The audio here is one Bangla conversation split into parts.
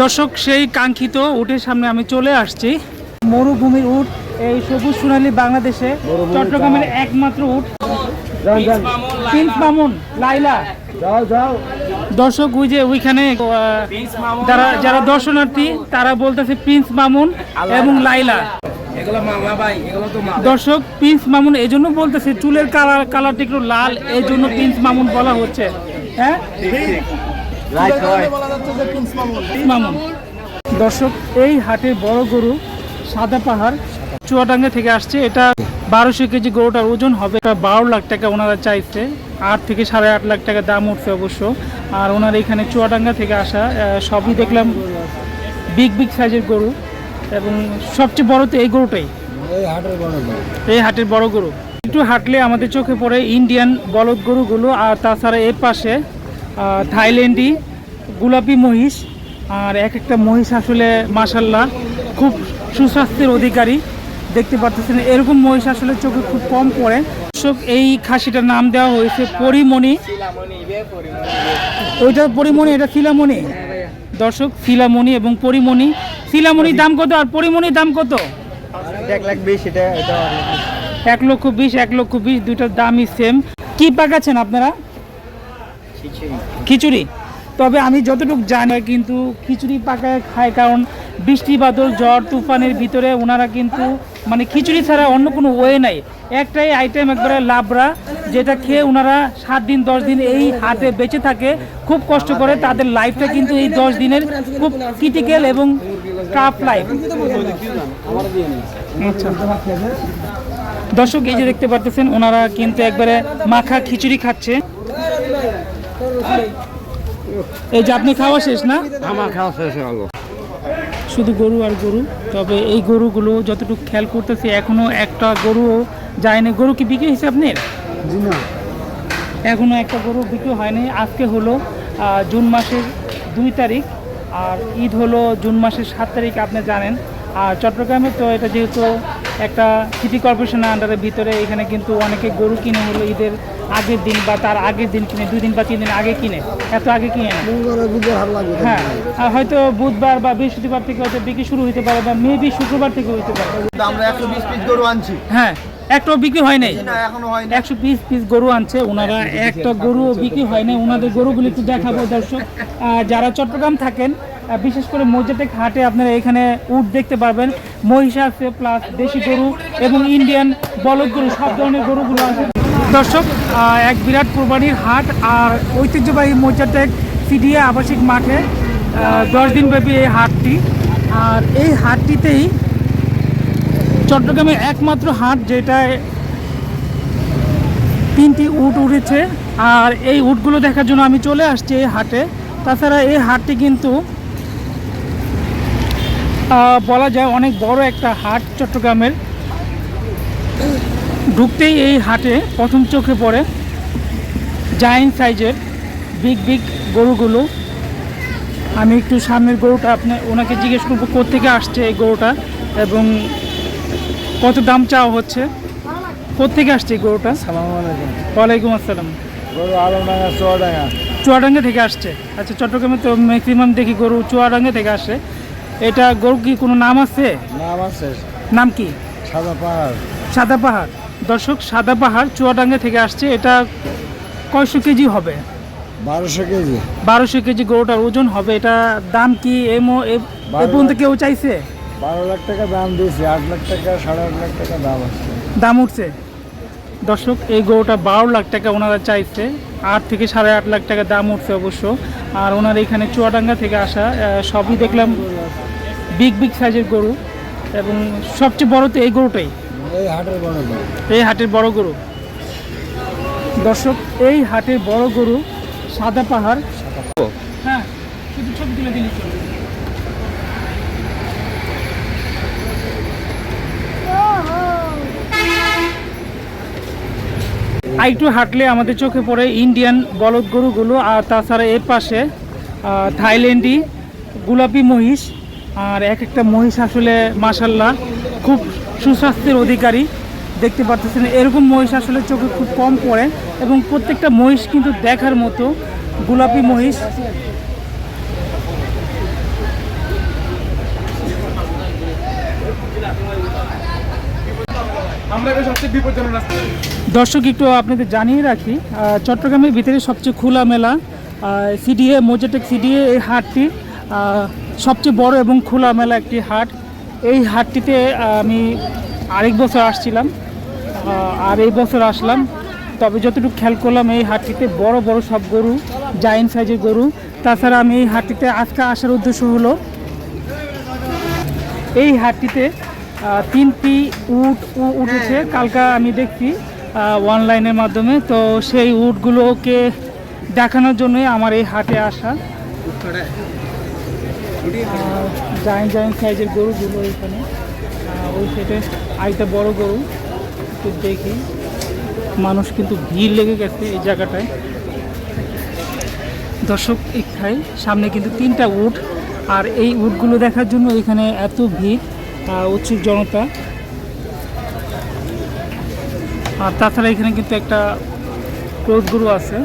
দর্শক সেই কাঙ্ক্ষিত উটের সামনে আমি চলে আসছি। মরুভূমির উট এই সবুজ সোনালী বাংলাদেশে চট্টগ্রামের একমাত্র উট। প্রিন্স মামুন লাইলা দর্শক ওই যে ওইখানে যারা যারা দর্শনার্থী তারা বলতেছে প্রিন্স মামুন এবং লাইলা দর্শক প্রিন্স মামুন এই জন্য বলতেছে চুলের কালার কালারটা একটু লাল এই জন্য প্রিন্স মামুন বলা হচ্ছে। হ্যাঁ? দর্শক এই হাটের বড় গরু সাদা পাহাড় চুয়াডাঙ্গা থেকে আসছে। এটা বারোশো কেজি গরুটার ওজন হবে এটা বারো লাখ টাকা ওনারা চাইছে। আট থেকে সাড়ে আট লাখ টাকা দাম উঠছে অবশ্য। আর ওনার এখানে চুয়াডাঙ্গা থেকে আসা সবই দেখলাম বিগ বিগ সাইজের গরু। এবং সবচেয়ে বড় তো এই গরুটাই। এই হাটের বড় গরু। একটু হাঁটলে আমাদের চোখে পড়ে ইন্ডিয়ান বলদ গরুগুলো। আর তাছাড়া এর পাশে থাইল্যান্ডি গোলাপি মহিষ আর এক একটা মহিষ আসলে মাসাল্লাহ খুব সুস্বাস্থ্যের অধিকারী। দেখতে পাচ্ছেন এরকম মহিষ আসলে চোখে খুব কম পড়ে। দর্শক এই খাসিটার নাম দেওয়া হয়েছে পরিমণি। ওইটা পরিমণি এটা শিলামণি দর্শক শিলামণি এবং পরিমণি। শিলামণির দাম কত আর পরিমণির দাম কত? এক লাখ বিশ এটা এটা এক লক্ষ বিশ এক লক্ষ বিশ দুইটার দামই সেম কি পাকাচ্ছেন আপনারা? খিচুড়ি। তবে আমি যতটুকু জানি কিন্তু খিচুড়ি পাকায় খায় কারণ বৃষ্টি, বাদল ঝড় তুফানের ভিতরে ওনারা কিন্তু মানে খিচুড়ি ছাড়া অন্য কোনো ওয়ে নাই। একটাই আইটেম একবারে লাবড়া, যেটা খেয়ে ওনারা সাত দিন, দশ দিন এই হাতে বেঁচে থাকে, খুব কষ্ট করে তাদের লাইফটা কিন্তু এই দশ দিনের খুব ক্রিটিক্যাল এবং টাফ লাইফ আচ্ছা। দর্শক, এই যে দেখতে পারতেছেন, ওনারা কিন্তু একবারে মাখা খিচুড়ি খাচ্ছে। এই যে আপনি খাওয়া শেষ না? আমার খাওয়া শেষ হলো শুধু গরু আর গরু তবে এই গরুগুলো যতটুকু খেয়াল করতেছি এখনও একটা গরুও যায়নি। গরু কি বিক্রি হয়েছে আপনার? জি এখনও একটা গরু বিক্রি হয়নি। আজকে হলো জুন মাসের দুই তারিখ আর ঈদ হলো জুন মাসের সাত তারিখ আপনি জানেন। আর চট্টগ্রামে তো এটা যেহেতু একটা সিটি কর্পোরেশনের আন্ডারের ভিতরে এখানে কিন্তু অনেকে গরু কিনে হলো ঈদের আগের দিন বা তার আগের দিন কিনে দুই দিন বা তিন দিন আগে কিনে এত আগে কিনে না। হ্যাঁ আর হয়তো বুধবার বা বৃহস্পতিবার থেকে হয়তো বিক্রি শুরু হতে পারে বা মেবি শুক্রবার থেকে হতে পারে। আমরা একশো বিশ পিস গরু আনছি। হ্যাঁ একটাও বিক্রি হয় নাই। হয়নি একশো পিস পিস গরু আনছে ওনারা একটা গরু বিক্রি হয় নাই। ওনাদের গরুগুলি একটু দেখাবো দর্শক। যারা চট্টগ্রাম থাকেন বিশেষ করে মসজিদের ঘাটে আপনারা এখানে উট দেখতে পারবেন। মহিষ আছে প্লাস দেশি গরু এবং ইন্ডিয়ান বলদ গরু, সব ধরনের গরুগুলো আছে। দর্শক এক বিরাট কোরবানির হাট আর ঐতিহ্যবাহী মজ্জাটেক সিডিএ আবাসিক মাঠে দশ দিনব্যাপী এই হাটটি। আর এই হাটটিতেই চট্টগ্রামের একমাত্র হাট যেটায় তিনটি উট উঠেছে। আর এই উটগুলো দেখার জন্য আমি চলে আসছি এই হাটে। তাছাড়া এই হাটটি কিন্তু বলা যায় অনেক বড় একটা হাট চট্টগ্রামের। ঢুকতেই এই হাটে প্রথম চোখে পড়ে জায়েন্ট সাইজের বিগ বিগ গরুগুলো। আমি একটু সামনের গরুটা আপনি ওনাকে জিজ্ঞেস করব কোথেকে আসছে এই গরুটা এবং কত দাম চাওয়া হচ্ছে? কোথেকে আসছে এই গরুটা? ওয়ালাইকুম আসসালাম। চুয়াডাঙ্গা। থেকে আসছে। আচ্ছা চট্টগ্রামে তো ম্যাক্সিমাম দেখি গরু চুয়াডাঙ্গা থেকে আসে। এটা গরু কি কোনো নাম আছে? নাম আছে। নাম কি? সাদা পাহাড়। সাদা পাহাড়। দর্শক সাদা পাহাড় চুয়াডাঙ্গা থেকে আসছে। এটা কয়শো কেজি হবে? বারোশো কেজি। বারোশো কেজি গরুটার ওজন হবে। এটা দাম কি এমো এ এ পর্যন্ত কেউ চাইছে? বারো লাখ টাকা দাম দিয়েছি। আট লাখ টাকা সাড়ে আট লাখ টাকা দাম আছে। দাম উঠছে। দর্শক এই গরুটা বারো লাখ টাকা ওনারা চাইছে। আট থেকে সাড়ে আট লাখ টাকা দাম উঠছে অবশ্য। আর ওনার এখানে চুয়াডাঙ্গা থেকে আসা সবই দেখলাম বিগ বিগ সাইজের গরু এবং সবচেয়ে বড় তো এই গরুটাই। এই হাটের বড় বড় এই হাটের বড় গরু। দর্শক এই হাটের বড় গরু সাদা পাহাড়। হ্যাঁ শুধু ছবি তুলে দিলে চলবে একটু হাঁটলে আমাদের চোখে পড়ে ইন্ডিয়ান বলদ গরুগুলো আর তাছাড়া এর পাশে থাইল্যান্ডি গোলাপি মহিষ আর এক একটা মহিষ আসলে মাসাল্লাহ খুব সুস্বাস্থ্যের অধিকারী। দেখতে পারতেছেন এরকম মহিষ আসলে চোখে খুব কম পড়ে এবং প্রত্যেকটা মহিষ কিন্তু দেখার মতো গোলাপি মহিষ। দর্শক একটু আপনাদের জানিয়ে রাখি চট্টগ্রামের ভিতরে সবচেয়ে খোলা মেলা সিডিএ মোজেটেক সিডিএ এই হাটটি সবচেয়ে বড় এবং খোলা মেলা একটি হাট। এই হাটটিতে আমি আরেক বছর আসছিলাম আর এই বছর আসলাম। তবে যতটুকু খেয়াল করলাম, এই হাটটিতে বড় বড় সব গরু জায়েন্ট সাইজের গরু। তাছাড়া আমি এই হাটটিতে আজকে আসার উদ্দেশ্য হলো, এই হাটটিতে তিনটি উট উঠেছে। কালকা আমি দেখছি অনলাইনের মাধ্যমে। তো সেই উটগুলোকে দেখানোর জন্যই আমার এই হাটে আসা। জায়েন্ট জায়েন্ট সাইজের গরুগুলো এখানে। ওই সাইডে আরেকটা বড় গরু, একটু দেখি। মানুষ কিন্তু ভিড় লেগে গেছে এই জায়গাটায়। দর্শক, এখানে সামনে কিন্তু তিনটা উট, আর এই উটগুলো দেখার জন্য এখানে এত ভিড় উৎসুক জনতা। আর তাছাড়া এখানে কিন্তু একটা ক্রোধ গরু আছে।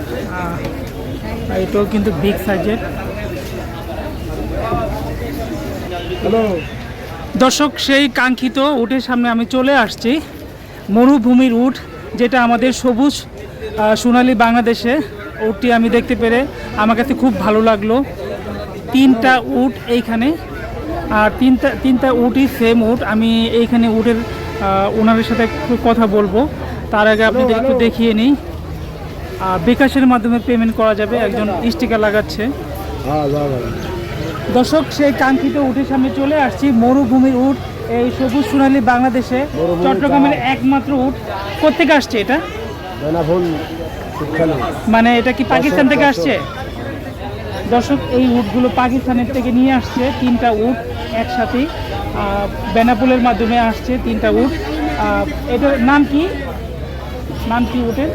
এটাও কিন্তু বিগ সাইজের দর্শক সেই কাঙ্ক্ষিত উটের সামনে আমি চলে আসছি। মরুভূমির উট যেটা আমাদের সবুজ সোনালি বাংলাদেশে উটটি আমি দেখতে পেরে আমার কাছে খুব ভালো লাগল। তিনটা উট এইখানে আর তিনটা তিনটা উটই সেম উট। আমি এইখানে উটের ওনারের সাথে একটু কথা বলব। তার আগে আপনাদের একটু দেখিয়ে নিই। আহ, বিকাশের মাধ্যমে পেমেন্ট করা যাবে একজন স্টিকার লাগাচ্ছে। হ্যাঁ দর্শক সেই কাঙ্ক্ষিত উটের সামনে চলে আসছি মরুভূমির উট এই সবুজ সোনালী বাংলাদেশে। চট্টগ্রামের একমাত্র উট কোথেকে আসছে এটা? মানে এটা কি পাকিস্তান থেকে আসছে? দর্শক এই উটগুলো পাকিস্তানের থেকে নিয়ে আসছে তিনটা উট একসাথে বেনাপোলের মাধ্যমে আসছে তিনটা উট। এটার নাম কি? নাম কি উটের?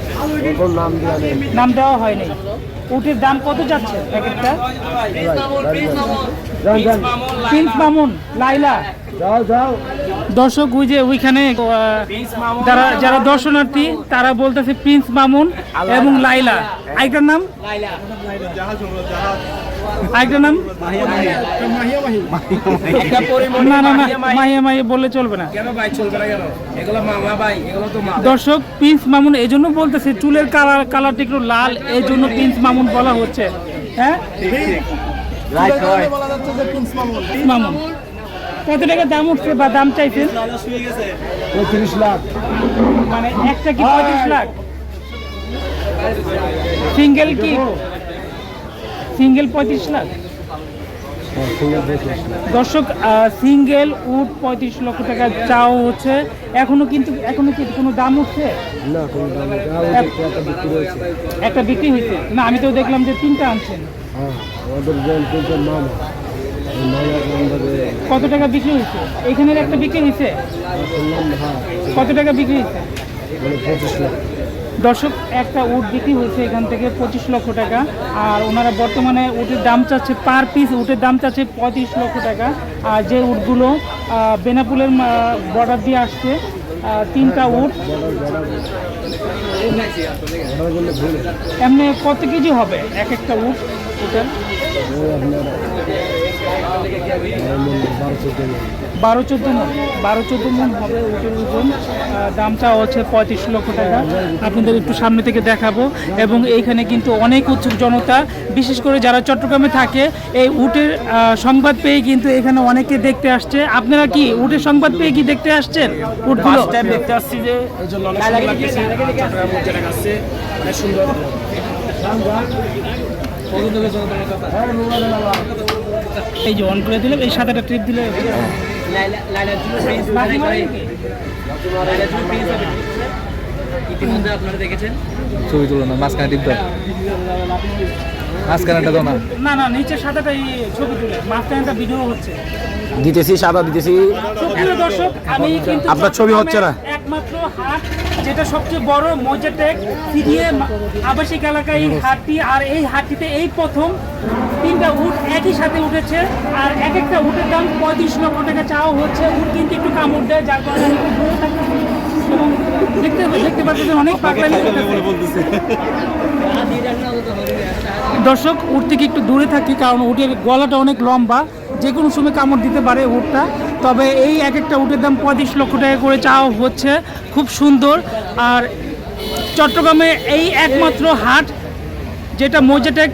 নাম দেওয়া নাম দেওয়া হয়নি। উটের দাম কত যাচ্ছে যান প্রিন্স মামুন লাইলা যাও যাও। দর্শক ওই যে ওইখানে যারা যারা দর্শনার্থী তারা বলতেছে প্রিন্স মামুন এবং লাইলা আরেকটার নাম? আরেকটার নাম? না না না মাহিয়া মাহিয়া বললে চলবে না। কেন ভাই চলবে না কেন? এগুলো মামা ভাই এগুলো তো দর্শক প্রিন্স মামুন এই জন্য বলতেছে চুলের কালার কালারটা একটু লাল এই জন্য প্রিন্স মামুন বলা হচ্ছে। হ্যাঁ? মামুন কত টাকা দাম উঠছে বা দাম চাইছেন? পঁয়ত্রিশ লাখ। মানে একটা কি পঁয়ত্রিশ লাখ? সিঙ্গেল কি? সিঙ্গেল পঁয়ত্রিশ লাখ? দর্শক সিঙ্গেল উট পঁয়ত্রিশ লক্ষ টাকা চাও হচ্ছে। এখনও কিন্তু এখনও কি কোনো দাম উঠছে? একটা বিক্রি হয়েছে। না আমি তো দেখলাম যে তিনটা আনছেন। হ্যাঁ কত টাকা বিক্রি হয়েছে? এখানের একটা বিক্রি হয়েছে? হ্যাঁ। কত টাকা বিক্রি হয়েছে? মানে পঁচিশ লাখ। দর্শক, একটা উট বিক্রি হয়েছে এখান থেকে পঁচিশ লক্ষ টাকা। আর ওনারা বর্তমানে উটের দাম চাচ্ছে পার পিস উটের দাম চাচ্ছে পঁয়ত্রিশ লক্ষ টাকা। আর যে উটগুলো বেনাপুলের বর্ডার দিয়ে আসছে তিনটা উট, এমনি কত কেজি হবে এক একটা উট আপনার বারো চোদ্দ মন বারো চোদ্দ মন হবে উটের ওজন। দামটা হচ্ছে পঁয়ত্রিশ লক্ষ টাকা। আপনাদের একটু সামনে থেকে দেখাবো। এবং এইখানে কিন্তু অনেক উৎসুক জনতা বিশেষ করে যারা চট্টগ্রামে থাকে এই উটের সংবাদ পেয়ে কিন্তু এখানে অনেকে দেখতে আসছে। আপনারা কি উটের সংবাদ পেয়ে কি দেখতে আসছেন উটগুলো? দেখতে আসছি যে এই সুন্দর যে অন করে দিলে এই সাদাটা ট্রিপ দিলে? ইতিমধ্যে আপনারা দেখেছেন? ছবি তুলো না মাঝখানে টিপটা মাঝখানেটা দাও না। না না নিচে সাদাটা এই ছবি তুলে। মাঝখানেটা ভিডিও হচ্ছে। দিতেছি সাদা দিতেছি। দর্শক আমি কিন্তু আপনার ছবি হচ্ছে না? একমাত্র হাট যেটা সবচেয়ে বড় মজাটেক। ফিরিয়ে আবাসিক এলাকায় এই হাটটি আর এই হাটটিতে এই প্রথম তিনটা উট একই সাথে উঠেছে আর এক একটা উটের দাম পঁয়ত্রিশ লক্ষ টাকা। চাওয়া হচ্ছে উট কিন্তু একটু কামড় দেয় যার কারণে এবং দেখতে দেখতে পাচ্ছেন অনেক পাগলামি করতেছে। দর্শক উট থেকে একটু দূরে থাকি কারণ উটের গলাটা অনেক লম্বা। যে কোনো সময় কামড় দিতে পারে উটটা। তবে এই এক একটা উটের দাম পঁয়ত্রিশ লক্ষ টাকা করে চাওয়া হচ্ছে। খুব সুন্দর। আর চট্টগ্রামে এই একমাত্র হাট যেটা মোজেটেক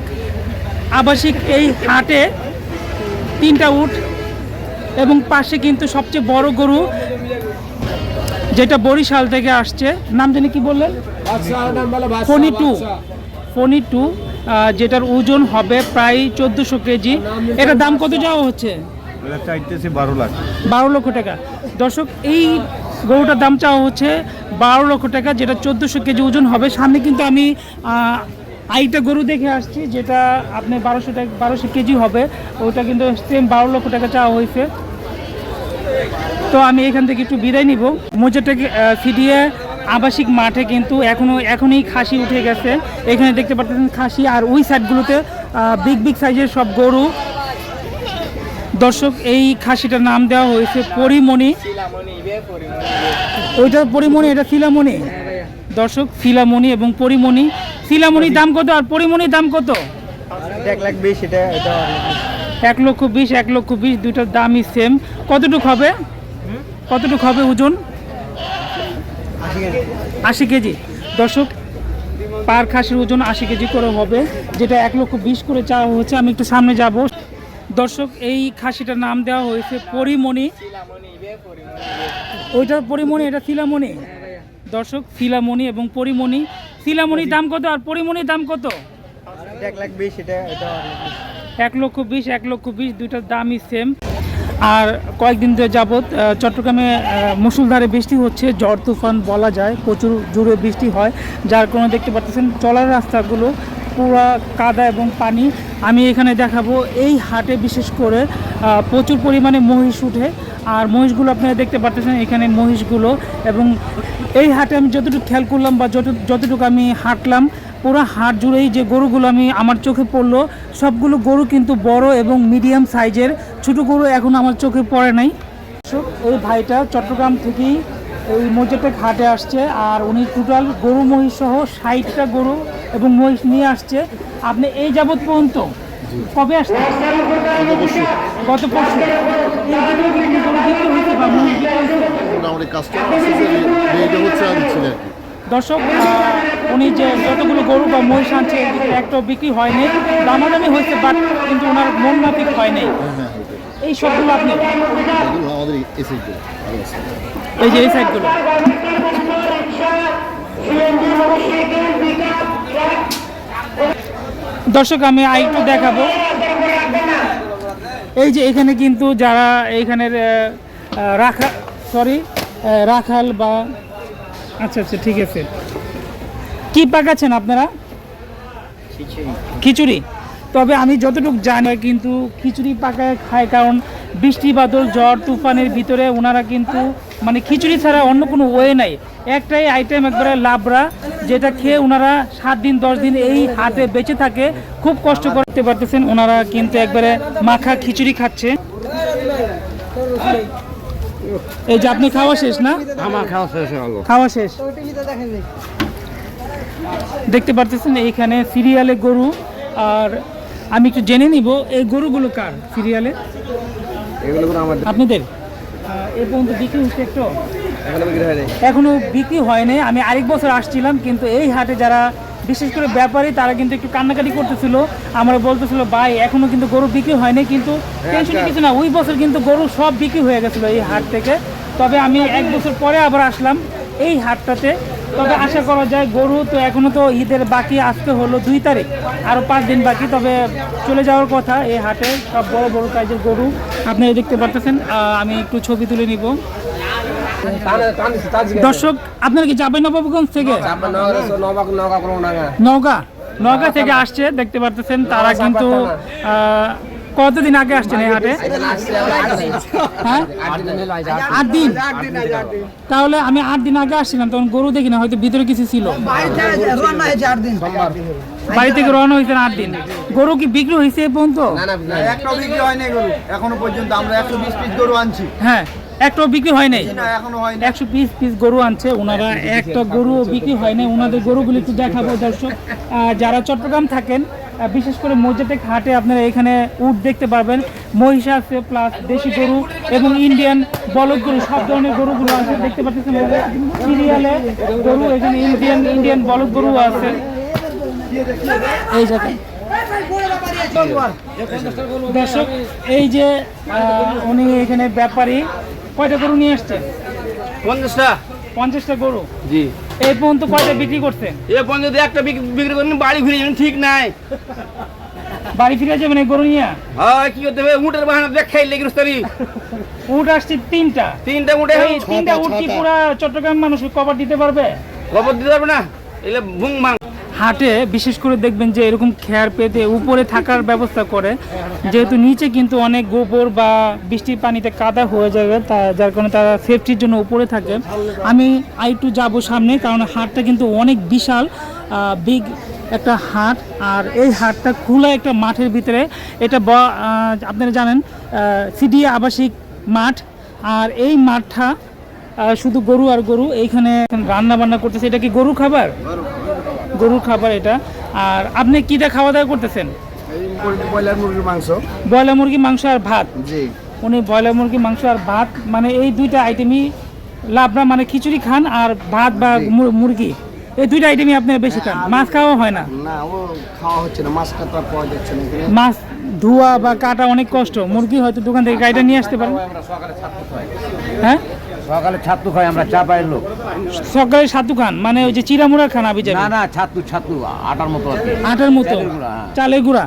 আবাসিক এই হাটে তিনটা উট এবং পাশে কিন্তু সবচেয়ে বড় গরু যেটা বরিশাল থেকে আসছে। নাম জানি কি বললেন? ফোনি টু। ফোনি টু। যেটার ওজন হবে প্রায় চোদ্দোশো কেজি। এটার দাম কত যাওয়া হচ্ছে? বারো লাখ। বারো লক্ষ টাকা। দর্শক এই গরুটার দাম চাওয়া হচ্ছে বারো লক্ষ টাকা যেটা চোদ্দোশো কেজি ওজন হবে। সামনে কিন্তু আমি আইটা গরু দেখে আসছি যেটা আপনি বারোশো টাকা বারোশো কেজি হবে। ওটা কিন্তু সেম বারো লক্ষ টাকা চাওয়া হয়েছে। তো আমি এখান থেকে একটু বিদায় নিব। মোজাটাকে ফিডিয়ে আবাসিক মাঠে কিন্তু এখনও এখনই খাসি উঠে গেছে। এখানে দেখতে পাচ্ছেন খাসি আর ওই সাইডগুলোতে বিগ বিগ সাইজের সব গরু। দর্শক এই খাসিটার নাম দেওয়া হয়েছে পরিমণি। ওইটা পরিমণি এটা শিলামণি। দর্শক শিলামণি এবং পরিমণি। শিলামণির দাম কত আর পরিমণির দাম কত? এক লাখ বিশ এটা এক লক্ষ বিশ এক লক্ষ বিশ দুইটার দামই সেম কতটুক হবে? কতটুক হবে ওজন? আশি কেজি। দর্শক পার খাসির ওজন আশি কেজি করে হবে যেটা এক লক্ষ বিশ করে চাওয়া হচ্ছে আমি একটু সামনে যাব। দর্শক এই খাসিটার নাম দেওয়া হয়েছে পরিমণি। ওইটা পরিমণি এটা ফিলামণি। দর্শক ফিলামণি এবং পরিমণি। ফিলামণির দাম কত আর পরিমণির দাম কত? এক লক্ষ বিশ এক লক্ষ বিশ দুইটার দামই সেম আর কয়েকদিন ধরে যাবৎ চট্টগ্রামে আহ, মুষলধারে বৃষ্টি হচ্ছে ঝড় তুফান বলা যায় প্রচুর জোরে বৃষ্টি হয় যার কারণে দেখতে পাচ্ছেন চলার রাস্তাগুলো পুরা কাদা এবং পানি। আমি এখানে দেখাবো এই হাটে বিশেষ করে প্রচুর পরিমাণে মহিষ উঠে আর মহিষগুলো আপনারা দেখতে পাচ্ছেন এখানে মহিষগুলো এবং এই হাটে আমি যতটুকু খেয়াল করলাম বা যত যতটুকু আমি হাঁটলাম পুরো হাট জুড়েই যে গরুগুলো আমি আমার চোখে পড়ল সবগুলো গরু কিন্তু বড় এবং মিডিয়াম সাইজের ছোট গরু এখন আমার চোখে পড়ে নাই। এই ভাইটা চট্টগ্রাম থেকেই এই মসজিদটা ঘাটে আসছে আর উনি টোটাল গরু মহিষ সহ ষাটটা গরু এবং মহিষ নিয়ে আসছে। আপনি এই যাবৎ পর্যন্ত কবে আসছে গত পরশু। দর্শক উনি যে যতগুলো গরু বা মহিষ আনছে একটাও বিক্রি হয়নি। দামাদামি হয়েছে বাট কিন্তু ওনার মন মাফিক হয়নি। হ্যাঁ এই সবগুলো আপনি এই যে এই সাইডগুলো। দর্শক, আমি আরেকটু দেখাবো। এই যে এখানে কিন্তু যারা এইখানের রাখা সরি রাখাল বা আচ্ছা আচ্ছা ঠিক আছে। কি পাকাচ্ছেন আপনারা? খিচুড়ি। তবে আমি যতটুকু জানি কিন্তু খিচুড়ি পাকায় খায় কারণ বৃষ্টি বাদল ঝড় তুফানের ভিতরে ওনারা কিন্তু মানে খিচুড়ি ছাড়া অন্য কোনো ওয়ে নাই। একটাই আইটেম একবারে লাবড়া যেটা খেয়ে ওনারা সাত দিন দশ দিন এই হাতে বেঁচে থাকে। খুব কষ্ট করতে পারতেছেন ওনারা কিন্তু একবারে মাখা খিচুড়ি খাচ্ছে এই যে আপনি খাওয়া শেষ না? আমার খাওয়া শেষ খাওয়া শেষ। দেখতে পারতেছেন এইখানে সিরিয়ালে গরু আর আমি একটু জেনে নিব এই গরুগুলো কার সিরিয়ালে? এগুলো আমাদের আপনাদের? এ পর্যন্ত বিক্রি হচ্ছে একটু? এখানে বিক্রি হয় নাই এখনও বিক্রি হয়নি আমি আরেক বছর আসছিলাম কিন্তু এই হাটে যারা বিশেষ করে ব্যাপারী তারা কিন্তু একটু কান্নাকাটি করতেছিল। আমরা বলতেছিল ভাই এখনও কিন্তু গরু বিক্রি হয়নি কিন্তু টেনশন কিছু না ওই বছর কিন্তু গরু সব বিক্রি হয়ে গেছিল এই হাট থেকে। তবে আমি এক বছর পরে আবার আসলাম এই হাটটাতে। তবে আশা করা যায় গরু তো এখনও তো ঈদের বাকি আসতে হলো দুই তারিখ। আরও পাঁচ দিন বাকি, তবে চলে যাওয়ার কথা এই হাটে সব বড় বড় সাইজের গরু। আপনারা দেখতে পারতেছেন আমি একটু ছবি তুলে নিব। দর্শক, আপনারা কি যাবেন নবাবগঞ্জ থেকে? নওগাঁ। নওগাঁ থেকে আসছে, দেখতে পারতেছেন, তারা কিন্তু কতদিন আগে আসছেন এই হাটে? হ্যাঁ? আট দিন। তাহলে আমি আট দিন আগে আসছিলাম তখন গরু দেখি না হয়তো ভিতরে কিছু ছিল। বাড়ি থেকে রওনা হয়েছেন আট দিন। গরু কি বিক্রি হয়েছে এ পর্যন্ত? একটাও বিক্রি হয়নি গরু। এখনও পর্যন্ত আমরা একশো বিশ পিস গরু আনছি। হ্যাঁ একটাও বিক্রি হয় নাই। না এখনও হয়নি একশো পিস পিস গরু আনছে ওনারা একটা গরু বিক্রি হয় না ওনাদের গরুগুলি একটু দেখাবো দর্শক। যারা চট্টগ্রাম থাকেন বিশেষ করে মসজিদের হাটে আপনারা এখানে উট দেখতে পারবেন। মহিষ আছে প্লাস দেশি গরু এবং ইন্ডিয়ান বলদ গরু সব ধরনের গরুগুলো আছে। দেখতে পাচ্ছেন সিরিয়ালে গরু এখানে ইন্ডিয়ান ইন্ডিয়ান বলদ গরু আছে। এই জায়গায় দর্শক এই যে উনি এখানে ব্যাপারী কয়টা গরু নিয়ে আসছেন? পঞ্চাশটা। পঞ্চাশটা গরু? জি। এই পর্যন্ত কয়টা বিক্রি করছেন? এ পঞ্চাশ একটা বিক্রি বিক্রি করেন বাড়ি ফিরে যাবেন ঠিক নাই। বাড়ি ফিরে যাবেন গরু নিয়ে? হ্যাঁ কি করতে হবে? উঠের বাহানা দেখ খাইলে গৃহস্থারি উট আসছে তিনটা। তিনটা উঠে তিনটা উট কি পুরা চট্টগ্রাম মানুষ কভার দিতে পারবে? খবর দিতে পারবে না। এলে ভুং ভাং হাটে, বিশেষ করে দেখবেন যে এরকম খেয়ার পেতে উপরে থাকার ব্যবস্থা করে। যেহেতু নিচে কিন্তু অনেক গোবর বা বৃষ্টির পানিতে কাদা হয়ে যাবে, তা যার কারণে তারা সেফটির জন্য উপরে থাকে। আমি আইটু যাব সামনে, কারণ হাটটা কিন্তু অনেক বিশাল বিগ একটা হাট। আর এই হাটটা খোলা একটা মাঠের ভিতরে। এটা আপনারা জানেন সিডি আবাসিক মাঠ। আর এই মাঠটা শুধু গরু আর গরু, এইখানে রান্না বান্না করতেছে। এটা কি গরু খাবার। গরুর খাবার এটা। আর আপনি কিটা খাওয়া দাওয়া করতেছেন? ব্রয়লার মুরগির মাংস। ব্রয়লার মুরগি মাংস আর ভাত? জি। উনি ব্রয়লার মুরগি মাংস আর ভাত মানে এই দুইটা আইটেমই লাভরা মানে খিচুড়ি খান আর ভাত বা মুরগি। এই দুইটা আইটেমই আপনার বেশি খান। মাছ খাওয়া হয় না? না ও খাওয়া হচ্ছে না। মাছ কাটা পাওয়া যাচ্ছে না মাছ ধোয়া বা কাটা অনেক কষ্ট। মুরগি হয়তো দোকান থেকে গাড়িটা নিয়ে আসতে পারেন হ্যাঁ? সকালে ছাতু খাই আমরা চা পায়ের লোক। সকালে ছাতু খান? মানে ওই যে চিরামুড়া খান আবি না না ছাতু ছাতু আটার মতো আটার মতো? চালের গুঁড়া, হ্যাঁ। চালের গুঁড়া?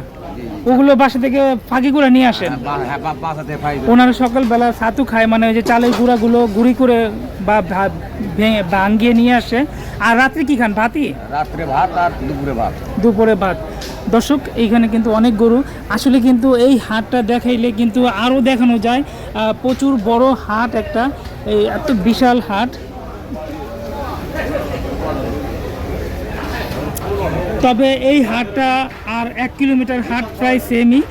ওগুলো বাসা থেকে ফাঁকি করে নিয়ে আসেন হ্যাঁ, বাসাতে ওনারা সকালবেলা ছাতু খায় মানে ওই যে চালের গুঁড়াগুলো গুঁড়ি করে বা ভেঙে ভাঙিয়ে নিয়ে আসে। আর রাত্রে কি খান ভাতই? রাত্রে ভাত আর দুপুরে ভাত। দুপুরে ভাত। দর্শক এইখানে কিন্তু অনেক গরু। আসলে কিন্তু এই হাটটা দেখাইলে কিন্তু আরও দেখানো যায়। প্রচুর বড় হাট একটা। এই এত বিশাল হাট। তবে এই হাটটা আর এক কিলোমিটার হাট প্রায় সেমই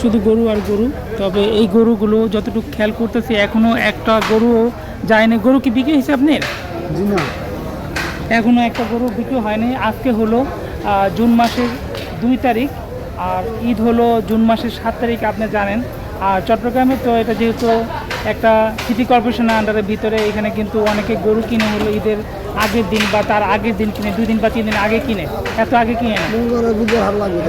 শুধু গরু আর গরু। তবে এই গরুগুলো যতটুকু খেয়াল করতেছি এখনও একটা গরুও যায়নি। গরু কি বিক্রি হয়েছে আপনার? জি না। এখনও একটা গরু বিক্রি হয়নি। আজকে হলো জুন মাসের দুই তারিখ আর ঈদ হলো জুন মাসের সাত তারিখ আপনি জানেন। আর চট্টগ্রামে তো এটা যেহেতু একটা সিটি কর্পোরেশনের আন্ডারের ভিতরে এখানে কিন্তু অনেকে গরু কিনে হলো ঈদের আগের দিন বা তার আগের দিন কিনে দুই দিন বা তিন দিন আগে কিনে এত আগে কিনে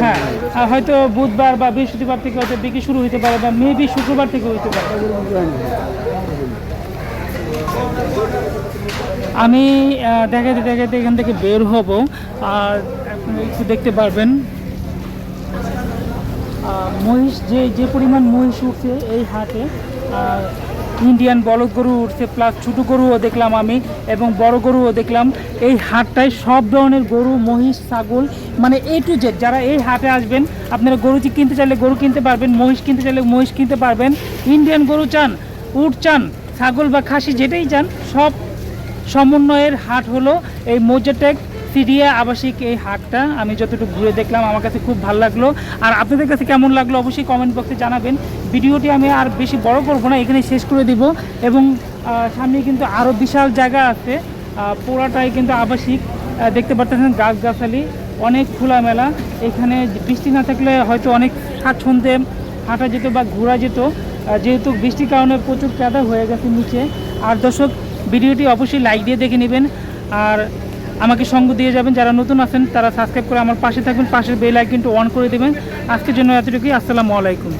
হ্যাঁ আর হয়তো বুধবার বা বৃহস্পতিবার থেকে হয়তো বিক্রি শুরু হতে পারে বা মেবি শুক্রবার থেকে হতে পারে। আমি দেখাতে দেখাতে এখান থেকে বের হব। আর একটু দেখতে পারবেন মহিষ যে যে পরিমাণ মহিষ উঠছে এই হাটে ইন্ডিয়ান বলদ গরু উঠছে প্লাস ছোটো গরুও দেখলাম আমি এবং বড় গরুও দেখলাম। এই হাটটায় সব ধরনের গরু, মহিষ, ছাগল মানে এ টু জেড যারা এই হাটে আসবেন, আপনারা গরু কিনতে চাইলে গরু কিনতে পারবেন, মহিষ কিনতে চাইলে মহিষ কিনতে পারবেন। ইন্ডিয়ান গরু চান, উট চান, ছাগল বা খাসি যেটাই চান, সব সমন্বয়ের হাট হলো এই মোজাটেক সিরিয়া আবাসিক এই হাটটা আমি যতটুকু ঘুরে দেখলাম আমার কাছে খুব ভালো লাগল। আর আপনাদের কাছে কেমন লাগল অবশ্যই কমেন্ট বক্সে জানাবেন। ভিডিওটি আমি আর বেশি বড় করব না এখানে শেষ করে দিব। এবং সামনে কিন্তু আরও বিশাল জায়গা আছে। আহ, পুরাটাই কিন্তু আবাসিক। দেখতে পাচ্ছেন গাছগাছালি অনেক খোলামেলা। এখানে বৃষ্টি না থাকলে হয়তো অনেক স্বাচ্ছন্দ্যে হাঁটা যেত বা ঘোরা যেত। যেহেতু বৃষ্টির কারণে প্রচুর কাদা হয়ে গেছে নিচে। আর দর্শক ভিডিওটি অবশ্যই লাইক দিয়ে দেখে নেবেন। আর আমাকে সঙ্গ দিয়ে যাবেন, যারা নতুন আছেন, তারা সাবস্ক্রাইব করে আমার পাশে থাকবেন, পাশের বেল আইকনটা অন করে দেবেন। আজকের জন্য এতটুকুই, আসসালামু আলাইকুম।